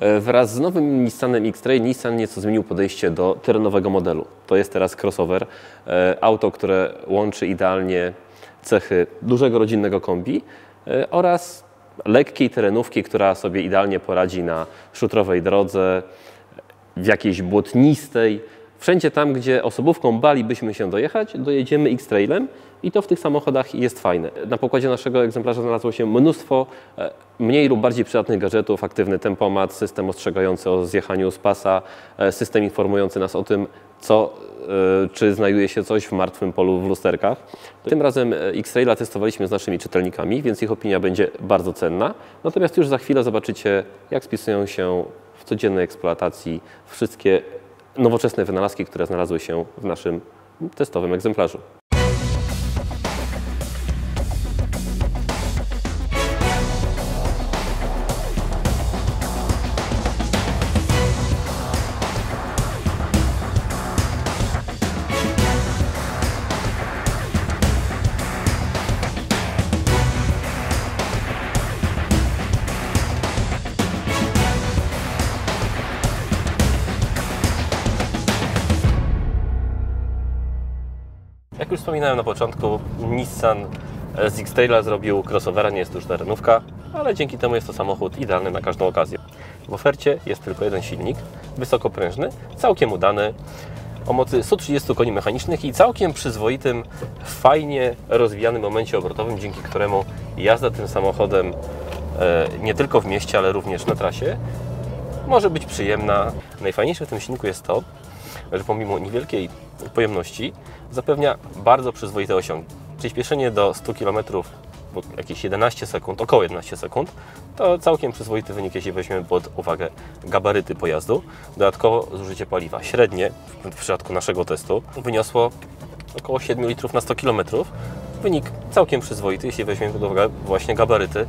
E, Wraz z nowym Nissanem X-Trail Nissan nieco zmienił podejście do terenowego modelu. To jest teraz crossover, e, auto, które łączy idealnie cechy dużego rodzinnego kombi e, oraz lekkiej terenówki, która sobie idealnie poradzi na szutrowej drodze, w jakiejś błotnistej. Wszędzie tam, gdzie osobówką balibyśmy się dojechać, dojedziemy X-Trailem i to w tych samochodach jest fajne. Na pokładzie naszego egzemplarza znalazło się mnóstwo e, mniej lub bardziej przydatnych gadżetów, aktywny tempomat, system ostrzegający o zjechaniu z pasa, e, system informujący nas o tym, co, e, czy znajduje się coś w martwym polu w lusterkach. Tym razem X-Traila testowaliśmy z naszymi czytelnikami, więc ich opinia będzie bardzo cenna. Natomiast już za chwilę zobaczycie, jak spisują się w codziennej eksploatacji wszystkie nowoczesne wynalazki, które znalazły się w naszym testowym egzemplarzu. Jak już wspominałem na początku, Nissan z X-Traila zrobił crossovera, nie jest to już terenówka, ale dzięki temu jest to samochód idealny na każdą okazję. W ofercie jest tylko jeden silnik, wysokoprężny, całkiem udany, o mocy 130 koni mechanicznych i całkiem przyzwoitym, fajnie rozwijanym momencie obrotowym, dzięki któremu jazda tym samochodem e, nie tylko w mieście, ale również na trasie może być przyjemna. Najfajniejsze w tym silniku jest to, że pomimo niewielkiej pojemności zapewnia bardzo przyzwoite osiągi. Przyspieszenie do 100 km jakieś 11 sekund, około 11 sekund, to całkiem przyzwoity wynik, jeśli weźmiemy pod uwagę gabaryty pojazdu. Dodatkowo zużycie paliwa średnie w przypadku naszego testu wyniosło około 7 litrów na 100 km. Wynik całkiem przyzwoity, jeśli weźmiemy pod uwagę właśnie gabaryty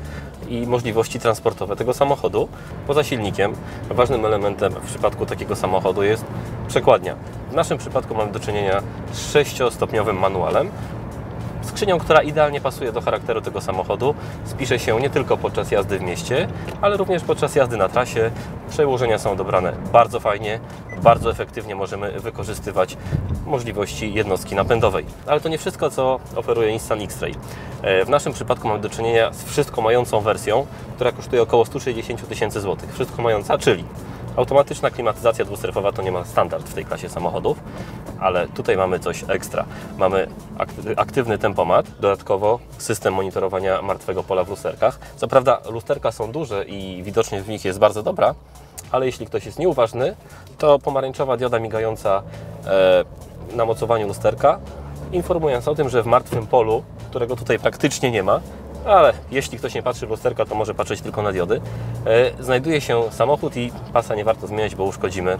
i możliwości transportowe tego samochodu. Poza silnikiem, ważnym elementem w przypadku takiego samochodu jest przekładnia. W naszym przypadku mamy do czynienia z 6-stopniowym manualem, skrzynią, która idealnie pasuje do charakteru tego samochodu. Spisze się nie tylko podczas jazdy w mieście, ale również podczas jazdy na trasie. Przełożenia są dobrane bardzo fajnie, bardzo efektywnie możemy wykorzystywać możliwości jednostki napędowej. Ale to nie wszystko, co oferuje Nissan X-Trail. E, W naszym przypadku mamy do czynienia z wszystko mającą wersją, która kosztuje około 160 tysięcy złotych. Wszystko mająca, czyli Automatyczna klimatyzacja dwustrefowa to nie ma standard w tej klasie samochodów, ale tutaj mamy coś ekstra. Mamy akty- aktywny tempomat, dodatkowo system monitorowania martwego pola w lusterkach. Co prawda lusterka są duże i widoczność w nich jest bardzo dobra, ale jeśli ktoś jest nieuważny, to pomarańczowa dioda migająca e, na mocowaniu lusterka informując o tym, że w martwym polu, którego tutaj praktycznie nie ma, ale jeśli ktoś nie patrzy w lusterka, to może patrzeć tylko na diody, e, znajduje się samochód i pasa nie warto zmieniać, bo uszkodzimy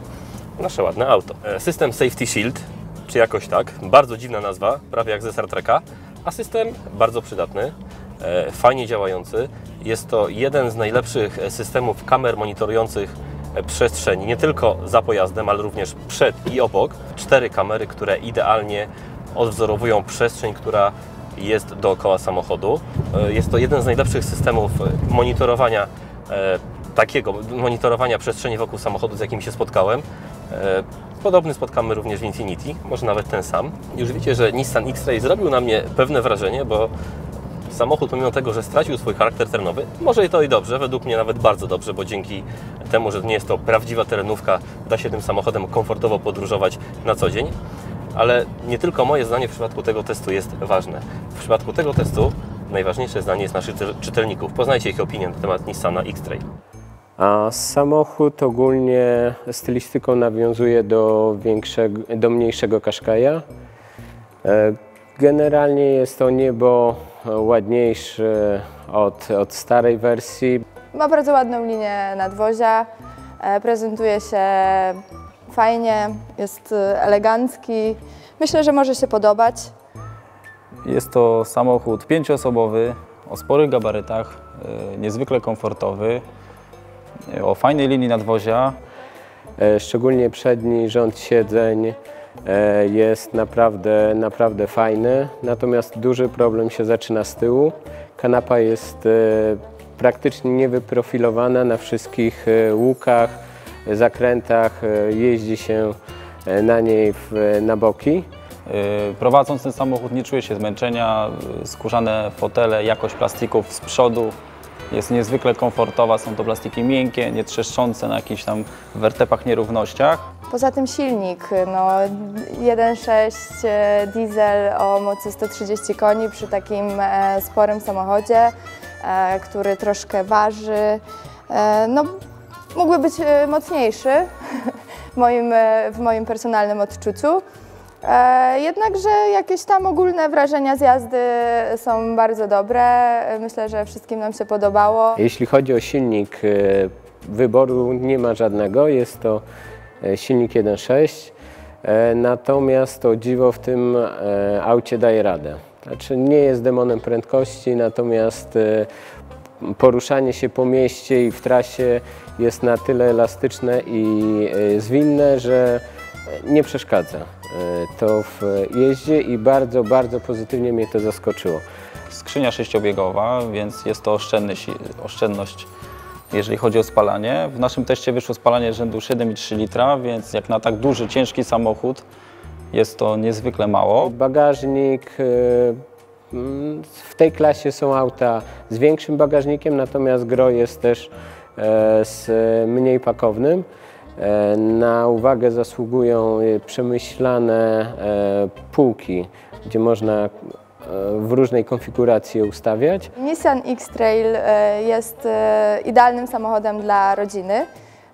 nasze ładne auto. E, System Safety Shield, czy jakoś tak, bardzo dziwna nazwa, prawie jak ze Star Treka, a system bardzo przydatny, e, fajnie działający. Jest to jeden z najlepszych systemów kamer monitorujących przestrzeń, nie tylko za pojazdem, ale również przed i obok. Cztery kamery, które idealnie odwzorowują przestrzeń, która jest dookoła samochodu. E, Jest to jeden z najlepszych systemów e, monitorowania e, takiego monitorowania przestrzeni wokół samochodu, z jakim się spotkałem. Podobny spotkamy również w Infiniti, może nawet ten sam. Już wiecie, że Nissan X-Ray zrobił na mnie pewne wrażenie, bo samochód, pomimo tego, że stracił swój charakter terenowy, może i to i dobrze, według mnie nawet bardzo dobrze, bo dzięki temu, że nie jest to prawdziwa terenówka, da się tym samochodem komfortowo podróżować na co dzień. Ale nie tylko moje zdanie w przypadku tego testu jest ważne. W przypadku tego testu najważniejsze zdanie jest naszych czytel- czytelników. Poznajcie ich opinię na temat Nissana X-Trail. A samochód ogólnie stylistyką nawiązuje do, większego, do mniejszego Qashqai'a. E, Generalnie jest to niebo ładniejsze od, od starej wersji. Ma bardzo ładną linię nadwozia, e, prezentuje się fajnie, jest e, elegancki. Myślę, że może się podobać. Jest to samochód pięcioosobowy, o sporych gabarytach, e, niezwykle komfortowy, e, o fajnej linii nadwozia. E, Szczególnie przedni rząd siedzeń e, jest naprawdę, naprawdę fajny, natomiast duży problem się zaczyna z tyłu. Kanapa jest e, praktycznie niewyprofilowana na wszystkich łukach, zakrętach. e, Jeździ się e, na niej w, na boki. Prowadząc ten samochód nie czuję się zmęczenia, skórzane fotele, jakość plastików z przodu jest niezwykle komfortowa, są to plastiki miękkie, nie trzeszczące na jakichś tam wertepach, nierównościach. Poza tym silnik, no 1.6 e, diesel o mocy 130 koni przy takim e, sporym samochodzie, e, który troszkę waży. E, no, mógłby być e, mocniejszy w moim, e, w moim personalnym odczuciu. E, Jednakże jakieś tam ogólne wrażenia z jazdy są bardzo dobre. Myślę, że wszystkim nam się podobało. Jeśli chodzi o silnik, wyboru nie ma żadnego. Jest to silnik 1.6. e, Natomiast to dziwo w tym aucie daje radę. Znaczy nie jest demonem prędkości, natomiast poruszanie się po mieście i w trasie jest na tyle elastyczne i e, zwinne, że nie przeszkadza e, to w jeździe i bardzo, bardzo pozytywnie mnie to zaskoczyło. Skrzynia sześciobiegowa, więc jest to oszczędny, oszczędność, jeżeli chodzi o spalanie. W naszym teście wyszło spalanie rzędu 7,3 litra, więc jak na tak duży, ciężki samochód jest to niezwykle mało. Bagażnik. Mm, W tej klasie są auta z większym bagażnikiem, natomiast gro jest też e, z mniej pakownym. E, Na uwagę zasługują y, przemyślane e, półki, gdzie można e, w różnej konfiguracji je ustawiać. Nissan X-Trail e, jest e, idealnym samochodem dla rodziny.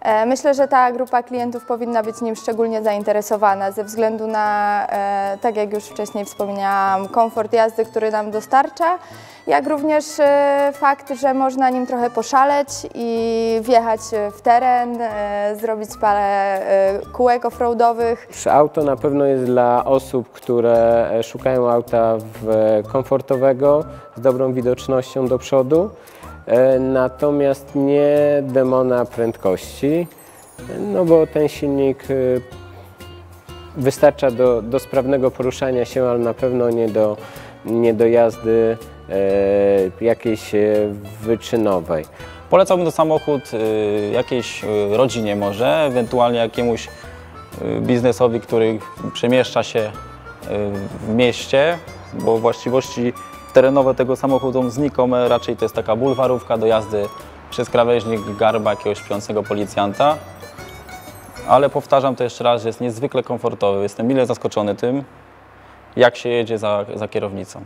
E, Myślę, że ta grupa klientów powinna być nim szczególnie zainteresowana ze względu na, e, tak jak już wcześniej wspomniałam, komfort jazdy, który nam dostarcza, jak również e, fakt, że można nim trochę poszaleć i wjechać w teren, zrobić parę kółek offroadowych. Auto na pewno jest dla osób, które szukają auta komfortowego, z dobrą widocznością do przodu, natomiast nie demona prędkości, no bo ten silnik e, wystarcza do, do sprawnego poruszania się, ale na pewno nie do, nie do jazdy e, jakiejś e, wyczynowej. Polecałbym to samochód jakiejś rodzinie może, ewentualnie jakiemuś biznesowi, który przemieszcza się w mieście, bo właściwości terenowe tego samochodu znikome, raczej to jest taka bulwarówka do jazdy przez krawężnik garba jakiegoś śpiącego policjanta. Ale powtarzam to jeszcze raz, że jest niezwykle komfortowy. Jestem mile zaskoczony tym, jak się jedzie za, za kierownicą.